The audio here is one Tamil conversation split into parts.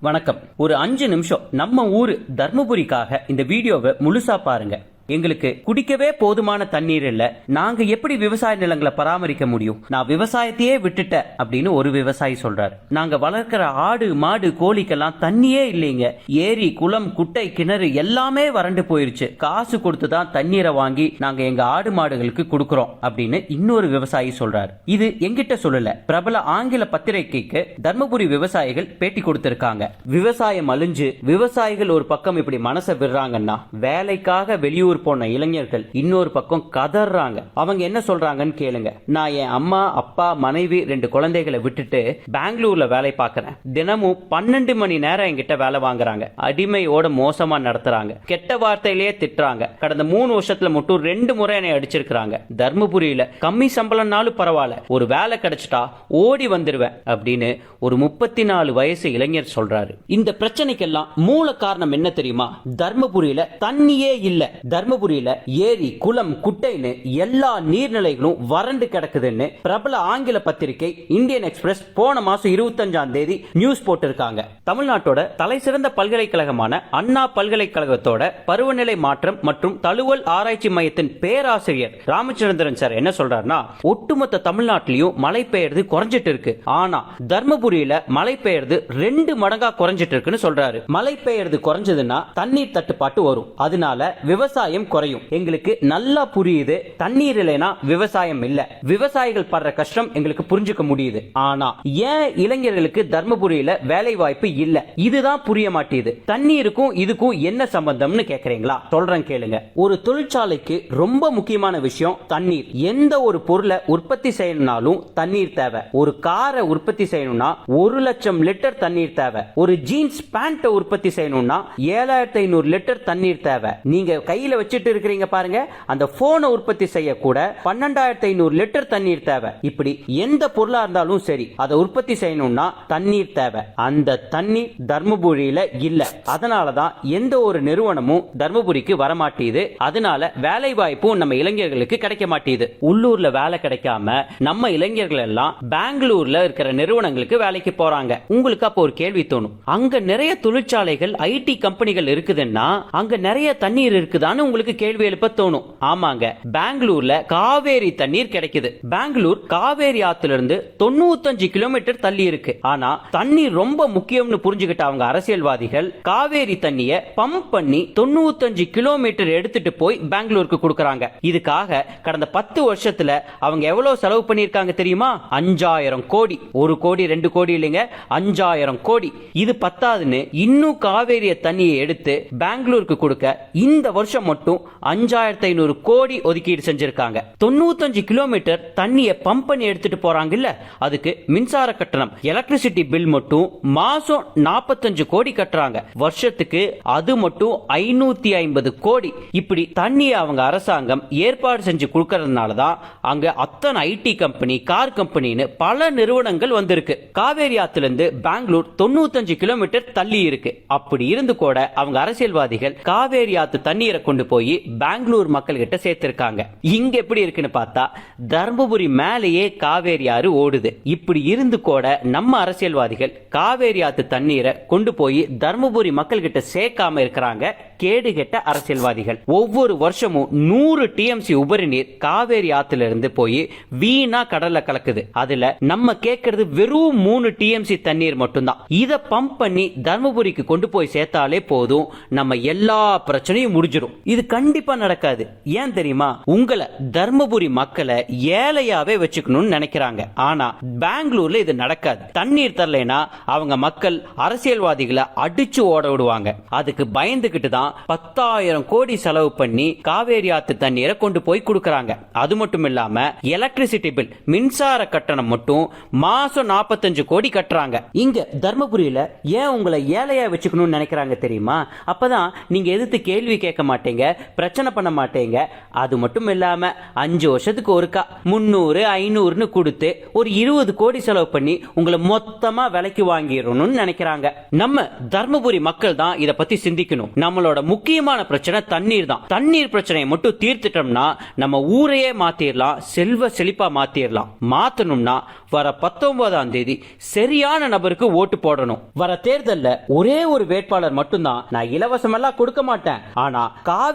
வணக்கம். ஒரு அஞ்சு நிமிஷம் நம்ம ஊர் தர்மபுரிக்காக இந்த வீடியோவை முழுசா பாருங்க. எங்களுக்கு குடிக்கவே போதுமான தண்ணீர் இல்ல. நாங்க எப்படி விவசாய நிலங்களை பராமரிக்க முடியும்? நான் விவசாயத்தையே விட்டுட்டேன் அப்படின்னு ஒரு விவசாயி சொல்றாரு. நாங்க வளர்க்கிற ஆடு மாடு கோழிக்கெல்லாம் தண்ணியே இல்லைங்க. ஏரி குளம் குட்டை கிணறு எல்லாமே வறண்டு போயிருச்சு. காசு கொடுத்து தான் தண்ணீரை வாங்கி நாங்க எங்க ஆடு மாடுகளுக்கு கொடுக்கறோம் அப்படின்னு இன்னொரு விவசாயி சொல்றாரு. இது எங்கிட்ட சொல்லல. பிரபல ஆங்கில பத்திரிகைக்கு தர்மபுரி விவசாயிகள் பேட்டி கொடுத்திருக்காங்க. விவசாயம் அழிஞ்சு விவசாயிகள் ஒரு பக்கம் இப்படி மனசை விடுறாங்கன்னா வேலைக்காக வெளியூர் போன இளைஞர்கள் இன்னொரு பக்கம் கதறாங்க அவங்க என்ன சொல்றாங்கன்னு கேளுங்க. நான் என் அம்மா அப்பா மனைவி ரெண்டு குழந்தைகளை விட்டுட்டு பெங்களூர்ல வேலை பார்க்கறேன். தினமும் பன்னெண்டு மணி நேரம் என்கிட்ட வேலை வாங்குறாங்க. அடிமையோட மோசமா நடத்துறாங்க. கெட்ட வார்த்தையிலேயே திட்டுறாங்க. கடந்த மூணு வருஷத்துல மட்டும் ரெண்டு முறை என்னை அடிச்சிருக்கிறாங்க. தர்மபுரியில கம்மி சம்பளம்னாலும் பரவாயில்ல. ஒரு வேலை கிடைச்சிட்டா ஓடி வந்துருவேன் அப்படின்னு ஒரு முப்பத்தி நாலு வயசு இளைஞர் சொல்றாரு. இந்த பிரச்சனைக்கெல்லாம் மூல காரணம் என்ன தெரியுமா? தர்மபுரியில தண்ணியே இல்ல. தர்மபுரியில ஏரி குளம் குட்டைன்னு எல்லா நீர்நிலைகளும் வறண்டு கிடக்குதுன்னு பிரபல ஆங்கில பத்திரிகை இந்தியன் எக்ஸ்பிரஸ் போன மாசம் இருபத்தஞ்சாம் தேதி நியூஸ் போட்டிருக்காங்க. தமிழ்நாட்டோட தலை சிறந்த பல்கலைக்கழகமான அண்ணா பல்கலைக்கழகத்தோட பருவநிலை மாற்றம் மற்றும் தழுவல் ஆராய்ச்சி மையத்தின் பேராசிரியர் ராமச்சந்திரன் சார் என்ன சொல்றாருன்னா ஒட்டுமொத்த தமிழ்நாட்டிலையும் மழை பெய்யறது குறைஞ்சிட்டு இருக்கு. ஆனா தர்மபுரியில மழை பெய்யறது ரெண்டு மடங்கா குறைஞ்சிட்டு இருக்குன்னு சொல்றாரு. மழை பெய்யறது குறைஞ்சதுன்னா தண்ணீர் தட்டுப்பாட்டு வரும். அதனால விவசாயம் குறையும். எங்களுக்கு நல்லா புரியுது தண்ணீர் இல்லைனா விவசாயம் இல்ல. விவசாயிகள் படுற கஷ்டம் எங்களுக்கு புரிஞ்சுக்க முடியுது. ஆனா ஏன் இளைஞர்களுக்கு தர்மபுரியில வேலை வாய்ப்பு இல்ல? இதுதான் புரிய மாட்டேது. தண்ணீருக்கும் இதுக்கும் என்ன சம்பந்தம்னு கேக்குறீங்களா? சொல்றேன் கேளுங்க. ஒரு தொழிற்சாலைக்கு ரொம்ப முக்கியமான விஷயம் தண்ணீர். எந்த ஒரு பொருளை உற்பத்தி செய்யணும்னாலும் தண்ணீர் தேவை. ஒரு காரை உற்பத்தி செய்யணும்னா ஒரு லட்சம் லிட்டர் தண்ணீர் தேவை. ஒரு ஜீன்ஸ் பேண்ட் உற்பத்தி செய்யணும்னா ஏழாயிரத்தி ஐநூறு லிட்டர் தண்ணீர் தேவை. நீங்க கையில வச்சுட்டு இருக்கிறீங்க பாருங்க. அந்த போனை உற்பத்தி செய்ய கூட பன்னெண்டாயிரத்தி ஐநூறு லிட்டர் தண்ணீர் தேவை. இப்படி எந்த பொருளா இருந்தாலும் சரி அதை உற்பத்தி செய்யணும்னா தண்ணீர் தேவை. அந்த தண்ணீர் தர்மபுரியில இல்ல. அதனாலதான் எந்த ஒரு நிறுவனமும் தர்மபுரிக்கு வரமாட்டேது. அதனால வேலை வாய்ப்பும் நம்ம இளைஞர்களுக்கு கிடைக்க மாட்டேது. உள்ளூர்ல வேலை கிடைக்காம நம்ம இளைஞர்கள் எல்லாம் பெங்களூர்ல இருக்கிற நிறுவனங்களுக்கு வேலைக்கு போறாங்க. உங்களுக்கு அப்போ ஒரு கேள்வி தோணும். அங்க நிறைய தொழிற்சாலைகள் ஐடி கம்பெனிகள் இருக்குதுன்னா அங்க நிறைய தண்ணீர் இருக்குதான்னு உங்களுக்கு கேள்வி எழுப்ப தோணும். ஆமாங்க. பெங்களூர்ல காவேரி தண்ணீர் கிடைக்குது. பெங்களூர் காவேரி ஆத்துல இருந்து தொண்ணூத்தஞ்சு கிலோமீட்டர் தள்ளி இருக்கு. ஆனா தண்ணீர் ரொம்ப முக்கியம்னு புரிஞ்சுக்கிட்ட அவங்க அரசியல்வாதிகள் காவேரி தண்ணிய பம்ப் பண்ணி தொண்ணூத்தஞ்சு கிலோமீட்டர் எடுத்துட்டு போய் பெங்களூருக்கு கொடுக்கறாங்க. இதுக்காக கடந்த பத்து வருஷத்துல அவங்க எவ்வளவு செலவு பண்ணிருக்காங்க தெரியுமா? அஞ்சாயிரம் கோடி. ஒரு கோடி ரெண்டு கோடி இல்லைங்க. அஞ்சாயிரம் கோடி. இது பத்தாதுன்னு இன்னும் காவேரிய தண்ணியை எடுத்து பெங்களூருக்கு கொடுக்க இந்த வருஷம் மட்டும் அஞ்சாயிரத்தி ஐநூறு கோடி ஒதுக்கீடு செஞ்சிருக்காங்க. தொண்ணூத்தஞ்சு கிலோமீட்டர் தண்ணியை பம்ப் பண்ணி எடுத்துட்டு போறாங்கல்ல அதுக்கு மின்சார கட்டணம் எலக்ட்ரிசிட்டி பில் மட்டும் மாசம் நாற்பத்தஞ்சு கோடி கட்டுறாங்க. வருஷத்துக்கு அது மட்டும் ஐநூத்தி ஐம்பது கோடி. இப்படி தண்ணியை அவங்க அரசாங்கம் ஏற்பாடு செஞ்சு கொடுக்கறதுனால தான் அங்க அத்தனை ஐடி கம்பெனி கார் கம்பெனின்னு பல நிறுவனங்கள் வந்திருக்கு. காவேரி ஆத்திலிருந்து பெங்களூர் தொண்ணூத்தஞ்சு கிலோமீட்டர் தள்ளி இருக்கு. அப்படி இருந்து கூட அவங்க அரசியல்வாதிகள் காவேரி ஆத்து தண்ணீரை கொண்டு போய் பெங்களூர் மக்கள் கிட்ட சேர்த்திருக்காங்க. இங்க எப்படி இருக்குன்னு பார்த்தா தர்மபுரி மேலேயே காவேரி ஆறு ஓடுது. இப்படி இருந்து கூட நம்ம அரசியல்வாதிகள் காவேரி ஆத்து தண்ணீரை கொண்டு போய் தர்மபுரி மக்கள் கிட்ட சேர்க்காம இருக்கிறாங்க கேடு கெட்ட அரசியல்வாதிகள். ஒவ்வொரு வருஷமும் நூறு டிஎம்சி உபரி நீர் காவேரி ஆத்துல இருந்து போய் வீணா கடல்ல கலக்குது. அதுல நம்ம கேட்கறது வெறும் மூணு டிஎம்சி தண்ணீர் மட்டும்தான். இத பம்ப் பண்ணி தர்மபுரிக்கு கொண்டு போய் சேர்த்தாலே போதும். நம்ம எல்லா பிரச்சனையும் முடிஞ்சிடும் இது கண்டிப்பா நடக்காது. ஏன் தெரியுமா? உங்களை தர்மபுரி மக்களை ஏழையாவே வச்சுக்கணும்னு நினைக்கிறாங்க. ஆனா பெங்களூர்ல இது நடக்காது. தண்ணீர் தரலைன்னா அவங்க மக்கள் அரசியல்வாதிகளை அடிச்சு ஓட விடுவாங்க. அதுக்கு பயந்துகிட்டு தான் பத்தாயிரம் கோடி செலவு பண்ணி காவேரி ஆத்து தண்ணீரை கொண்டு போய் கொடுக்கறாங்க. அது மட்டும் இல்லாம எலக்ட்ரிசிட்டி பில் மின்சார கட்டணம் மட்டும் மாசம் நாற்பத்தஞ்சு கோடி கட்டுறாங்க. இங்க தர்மபுரியில ஏன் உங்களை ஏழையா வச்சுக்கணும்னு நினைக்கிறாங்க தெரியுமா? அப்பதான் நீங்க எதிர்த்து கேள்வி கேட்க மாட்டீங்க. பிரச்சனை பண்ண மாட்டேங்க. அது மட்டும் இல்லாம அஞ்சு வருஷத்துக்கு ஒருக்கா முன்னூறு ஐநூறுன்னு கொடுத்து ஒரு இருபது கோடி செலவு பண்ணி உங்களை மொத்தமா விலைக்கு வாங்கிடணும்னு நினைக்கிறாங்க. நம்ம தர்மபுரி மக்கள் தான் இதை பத்தி சிந்திக்கணும். நம்மளோட முக்கியமான பிரச்சனை தண்ணீர் தான். தண்ணீர் பிரச்சனையை மட்டும் தீர்த்துட்டோம்னா நம்ம ஊரையே மாத்திரலாம் செல்வ செழிப்பா மாத்திரலாம். மாத்தணும்னா வர பத்தொன்பதாம் தேதி சரியான நபருக்கு ஓட்டு போடணும். வர தேர்தல்ல ஒரே ஒரு வேட்பாளர் மட்டும்தான். நான் இலவசமெல்லாம் கொடுக்க மாட்டேன். ஆனா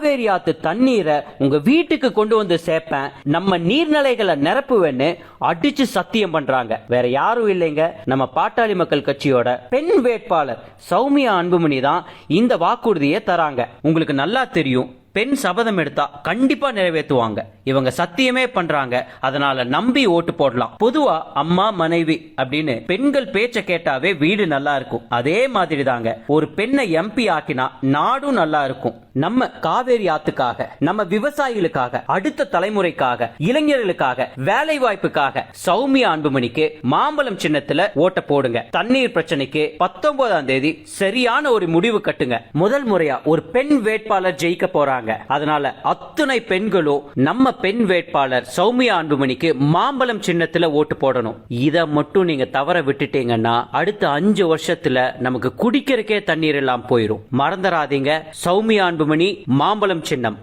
காவேரி ஆத்து தண்ணீரை உங்க வீட்டுக்கு கொண்டு வந்து சேர்ப்பேன். நம்ம நீர்நிலைகளை நிரப்புவேன்னு அடிச்சு சத்தியம் பண்றாங்க. வேற யாரும் இல்லைங்க. நம்ம பாட்டாளி மக்கள் கட்சியோட பெண் வேட்பாளர் சௌமியா அன்புமணி தான் இந்த வாக்குறுதியை தராங்க. உங்களுக்கு நல்லா தெரியும். பெண் சபதம் எடுத்தா கண்டிப்பா நிறைவேற்றுவாங்க. இவங்க சத்தியமே பண்றாங்க. அதனால நம்பி ஓட்டு போடலாம். பொதுவா அம்மா மனைவி அப்படின்னு பெண்கள் பேச்ச கேட்டாவே வீடு நல்லா இருக்கும். அதே மாதிரி தாங்க ஒரு பெண்ணை எம்பி ஆக்கினா நாடும் நல்லா இருக்கும். நம்ம காவேரி ஆத்துக்காக நம்ம விவசாயிகளுக்காக அடுத்த தலைமுறைக்காக இளைஞர்களுக்காக வேலை வாய்ப்புக்காக சௌமியா அன்புமணிக்கு மாம்பழம் சின்னத்துல ஓட்ட போடுங்க. தண்ணீர் பிரச்சனைக்கு பத்தொன்பதாம் தேதி சரியான ஒரு முடிவு கட்டுங்க. முதல் முறையா ஒரு பெண் வேட்பாளர் ஜெயிக்க போறாங்க. அதனால அத்துணை பெண்களும் நம்ம பெண் வேட்பாளர் சௌமியா அன்புமணிக்கு மாம்பழம் சின்னத்துல ஓட்டு போடணும். இத மட்டும் நீங்க தவற விட்டுட்டீங்கன்னா அடுத்த அஞ்சு வருஷத்துல நமக்கு குடிக்கிறக்கே தண்ணீர் எல்லாம் போயிடும் மறந்துடாதீங்க சௌமியா அன்புமணி மாம்பழம் சின்னம்.